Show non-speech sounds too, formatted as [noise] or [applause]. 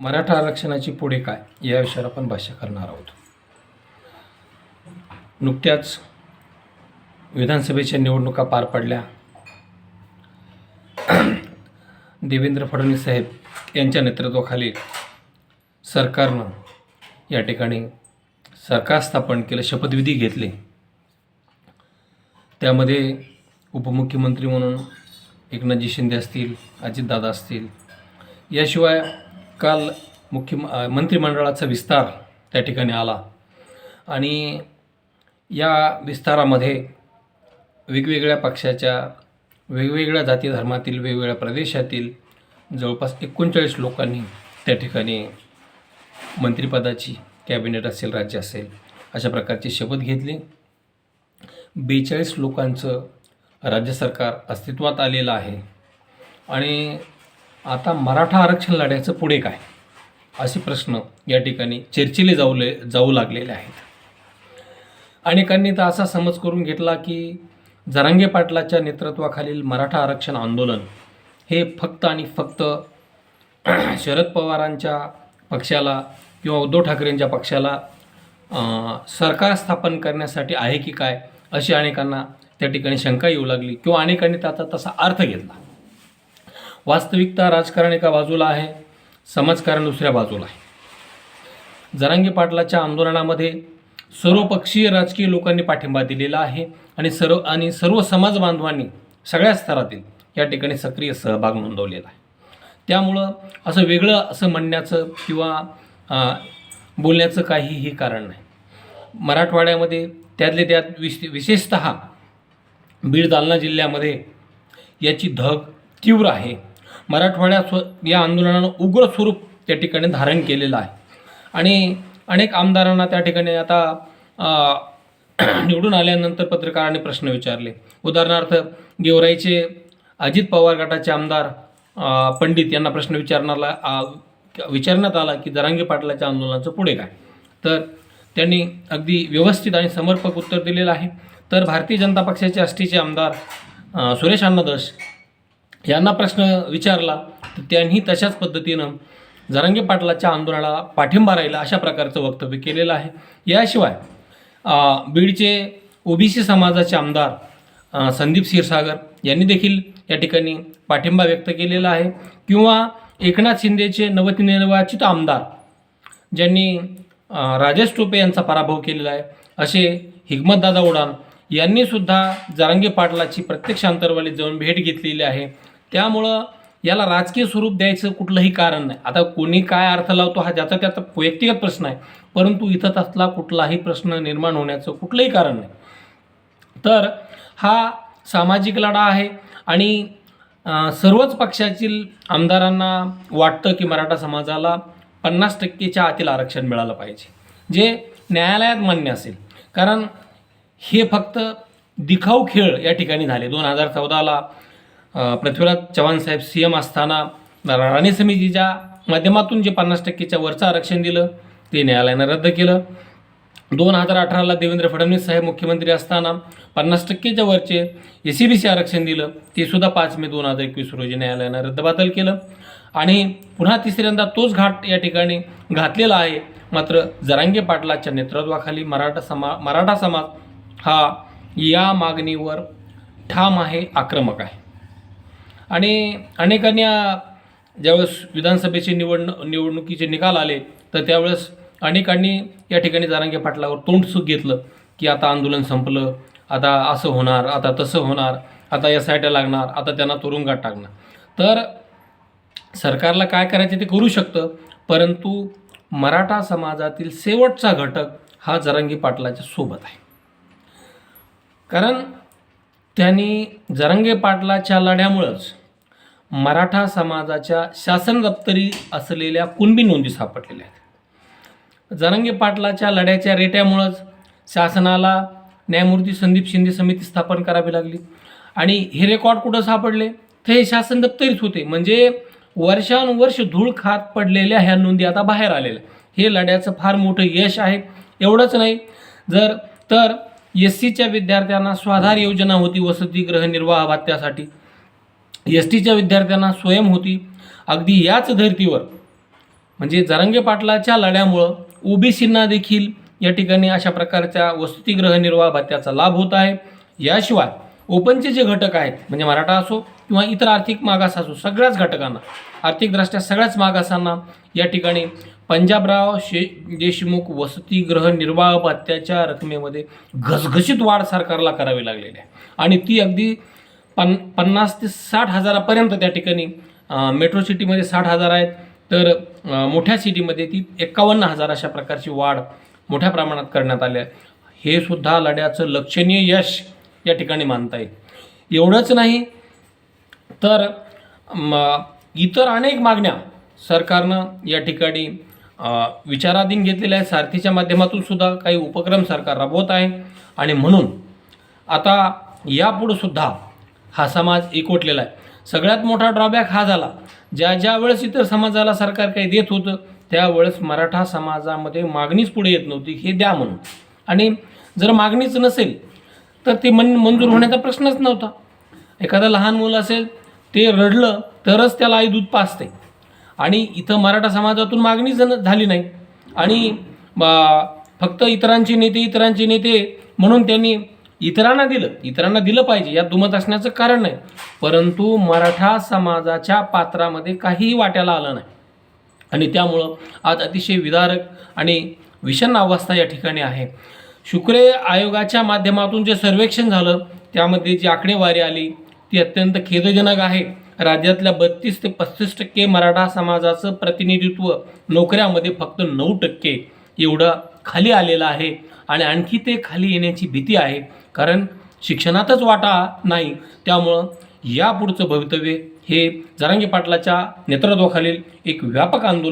मराठा आरक्षणाची पुढे काय या विषयावर आपण भाष्य करणार आहोत. नुकत्याच विधानसभेच्या निवडणुका पार पडल्या. देवेंद्र फडणवीस साहेब यांच्या नेतृत्वाखाली सरकारनं या ठिकाणी सरकार स्थापन केलं शपथविधी घेतले. त्यामध्ये उपमुख्यमंत्री म्हणून एकनाथजी शिंदे असतील अजितदादा असतील याशिवाय काल मुख्य मंत्रिमंडळाचा विस्तार त्या ठिकाणी आला. आणि या विस्तारामध्ये वेगवेगळ्या पक्षाच्या वेगवेगळ्या जाती धर्मातील वेगवेगळ्या प्रदेशातील जवळपास एकोणचाळीस लोकांनी त्या ठिकाणी मंत्रिपदाची कॅबिनेट असेल राज्य असेल अशा प्रकारची शपथ घेतली. बेचाळीस लोकांचं राज्य सरकार अस्तित्वात आलेलं आहे. आणि आता मराठा आरक्षण लढ्याचं पुढे काय? असे प्रश्न या ठिकाणी चर्चिले जाऊले जाऊ लागलेले आहेत. अनेकांनी तर असा समज करून घेतला की जरांगे पाटलाच्या नेतृत्वाखालील मराठा आरक्षण आंदोलन हे फक्त आणि फक्त [clears throat] शरद पवारांच्या पक्षाला किंवा उद्धव ठाकरेंच्या पक्षाला सरकार स्थापन करण्यासाठी आहे की काय अशी अनेकांना त्या ठिकाणी शंका येऊ लागली किंवा अनेकांनी त्याचा तसा अर्थ घेतला. वास्तविकता राजकारण एका बाजूला आहे समाजकारण दुसऱ्या बाजूला आहे. जरांगी पाटलाच्या आंदोलनामध्ये सर्वपक्षीय राजकीय लोकांनी पाठिंबा दिलेला आहे आणि सर्व आणि सर्व समाज बांधवांनी सगळ्या स्तरातील या ठिकाणी सक्रिय सहभाग नोंदवलेला आहे. त्यामुळं असं वेगळं असं म्हणण्याचं किंवा बोलण्याचं काहीही कारण नाही. मराठवाड्यामध्ये त्यातले त्यात विश विशेषत बीड जालना जिल्ह्यामध्ये याची धग तीव्र आहे. मराठवाड्यात स्व या आंदोलनानं उग्र स्वरूप त्या ठिकाणी धारण केलेलं आहे. आणि अनेक आमदारांना त्या ठिकाणी आता [clears throat] निवडून आल्यानंतर पत्रकारांनी प्रश्न विचारले. उदाहरणार्थ गेवराईचे अजित पवार गटाचे आमदार पंडित यांना प्रश्न विचारणाला विचारण्यात आला की दरांगी पाटलाच्या आंदोलनाचं पुढे काय? तर त्यांनी अगदी व्यवस्थित आणि समर्पक उत्तर दिलेलं आहे. तर भारतीय जनता पक्षाचे अष्टीचे आमदार सुरेश अण्णादस यांना प्रश्न विचारला तर त्यांनी तशाच पद्धतीनं जरांगे पाटलाच्या आंदोलनाला पाठिंबा राहिला अशा प्रकारचं वक्तव्य केलेलं आहे. याशिवाय बीडचे ओबीसी समाजाचे आमदार संदीप क्षीरसागर यांनी देखील या ठिकाणी पाठिंबा व्यक्त केलेला आहे. किंवा एकनाथ शिंदेचे नवनिर्वाचित आमदार ज्यांनी राजेश टोपे यांचा पराभव केलेला आहे असे हिगमतदादा उडान यांनीसुद्धा जारंगे पाटलाची प्रत्यक्ष अंतरवाली जाऊन भेट घेतलेली आहे. त्यामुळं याला राजकीय स्वरूप द्यायचं कुठलंही कारण नाही. आता कोणी काय अर्थ लावतो हा ज्याचा त्याचा वैयक्तिक प्रश्न आहे. परंतु इथं तसला कुठलाही प्रश्न निर्माण होण्याचं कुठलंही कारण नाही. तर हा सामाजिक लढा आहे आणि सर्वच पक्षातील आमदारांना वाटतं की मराठा समाजाला पन्नास टक्केच्या आतील आरक्षण मिळालं पाहिजे. जे न्यायालयात मान्य असेल. कारण हे फक्त दिखाऊ खेळ या ठिकाणी झाले. दोन हजार चौदाला पृथ्वीराज चव्हाण साहेब सी एम असताना राणी समितीच्या माध्यमातून जे पन्नास टक्केच्या वरचं आरक्षण दिलं ते न्यायालयानं रद्द केलं. दोन हजार अठराला देवेंद्र फडणवीस साहेब मुख्यमंत्री असताना पन्नास टक्केच्या वरचे ए सी बी सी आरक्षण दिलं ते सुद्धा पाच मे दोन हजार एकवीस रोजी न्यायालयानं रद्दबातल केलं. आणि पुन्हा तिसऱ्यांदा तोच घाट या ठिकाणी घातलेला आहे मात्र जरांगे पाटलाच्या नेतृत्वाखाली मराठा समा मराठा समाज हा या मागणीवर ठाम आहे आक्रमक आहे. आणि अनेकांनी ज्यावेळेस विधानसभेचे निवडणू निवडणुकीचे निकाल आले तर त्यावेळेस अनेकांनी या ठिकाणी जारांगे पाटलावर तोंड सुख घेतलं की आता आंदोलन संपलं आता असं होणार आता तसं होणार आता या साईडला लागणार आता त्यांना तुरुंगात टाकणार. तर सरकारला काय करायचे ते करू शकतं परंतु मराठा समाजातील शेवटचा घटक हा जरांगी पाटलाच्या सोबत आहे. कारण त्यांनी जरंगे पाटलाच्या लढ्यामुळंच मराठा समाजाच्या शासन दप्तरी असलेल्या कुणबी नोंदी सापडलेल्या आहेत. जरंगे पाटलाच्या लढ्याच्या रेट्यामुळंच शासनाला न्यायमूर्ती संदीप शिंदे समिती स्थापन करावी लागली. आणि हे रेकॉर्ड कुठं सापडले? तर हे शासन दप्तरीच होते. म्हणजे वर्षानुवर्ष धूळ खात पडलेल्या ह्या नोंदी आता बाहेर आलेल्या हे लढ्याचं फार मोठं यश आहे. एवढंच नाही. जर तर एस सीच्या विद्यार्थ्यांना स्वाधार योजना होती वसतिगृह निर्वाह भत्त्यासाठी एस टीच्या विद्यार्थ्यांना स्वयं होती. अगदी याच धर्तीवर म्हणजे जरांगे पाटलाच्या लढ्यामुळं ओबीसींना देखील या ठिकाणी अशा प्रकारच्या वसतिगृह निर्वाह भत्त्याचा लाभ होत आहे. याशिवाय ओपनचे जे घटक आहेत म्हणजे मराठा असो किंवा इतर आर्थिक मागास असो सगळ्याच घटकांना आर्थिकदृष्ट्या सगळ्याच मागासांना या ठिकाणी पंजाबराव शे देशमुख वसतिगृह निर्वाह भत्त्याच्या रकमेमध्ये घसघशीत वाढ सरकारला करावी लागलेली आहे. आणि ती अगदी पन पन्नास ते साठ हजारापर्यंत त्या ठिकाणी मेट्रो सिटीमध्ये साठ हजार आहेत. तर मोठ्या सिटीमध्ये ती एकावन्न हजार अशा प्रकारची वाढ मोठ्या प्रमाणात करण्यात आली आहे. हे सुद्धा लढ्याचं लक्षणीय यश या ठिकाणी मानता येईल. एवढंच नाही तर म, इतर अनेक मागण्या सरकारनं या ठिकाणी विचाराधीन घेतलेल्या आहेत. सारथीच्या माध्यमातून सुद्धा काही उपक्रम सरकार राबवत आहे. आणि म्हणून आता यापुढं सुद्धा हा समाज एकवटलेला आहे. सगळ्यात मोठा ड्रॉबॅक हा झाला. ज्या ज्या वेळेस इतर समाजाला सरकार काही देत होतं त्यावेळेस मराठा समाजामध्ये मागणीच पुढे येत नव्हती. हे द्या म्हणून. आणि जर मागणीच नसेल तर ते मन मंजूर होण्याचा प्रश्नच नव्हता. एखादा लहान मुलं असेल ते रडलं तरच त्याला आई दूध पाजते. आणि इथं मराठा समाजातून मागणी जण झाली नाही. आणि बा- फक्त इतरांचे नेते इतरांचे नेते म्हणून त्यांनी इतरांना दिलं. इतरांना दिलं पाहिजे. यात दुमत असण्याचं कारण नाही. परंतु मराठा समाजाच्या पात्रामध्ये काहीही वाट्याला आलं नाही. आणि त्यामुळं आज अतिशय विदारक आणि विषण अवस्था या ठिकाणी आहे. शुक्रे आयोगाच्या माध्यमातून जे सर्वेक्षण झालं त्यामध्ये जी आकडेवारी आली ती अत्यंत खेदजनक आहे. राज्यातल्या बत्तीस ते पस्तीस टक्के मराठा समाजाचं प्रतिनिधित्व नोकऱ्यामध्ये फक्त नऊ टक्के एवढं खाली आलेलं आहे. आणि आणखी ते खाली येण्याची भीती आहे. कारण शिक्षणातच वाटा नाही. त्यामुळं यापुढचं भवितव्य हे जरांगी पाटलाच्या नेतृत्वाखालील एक व्यापक आंदोलन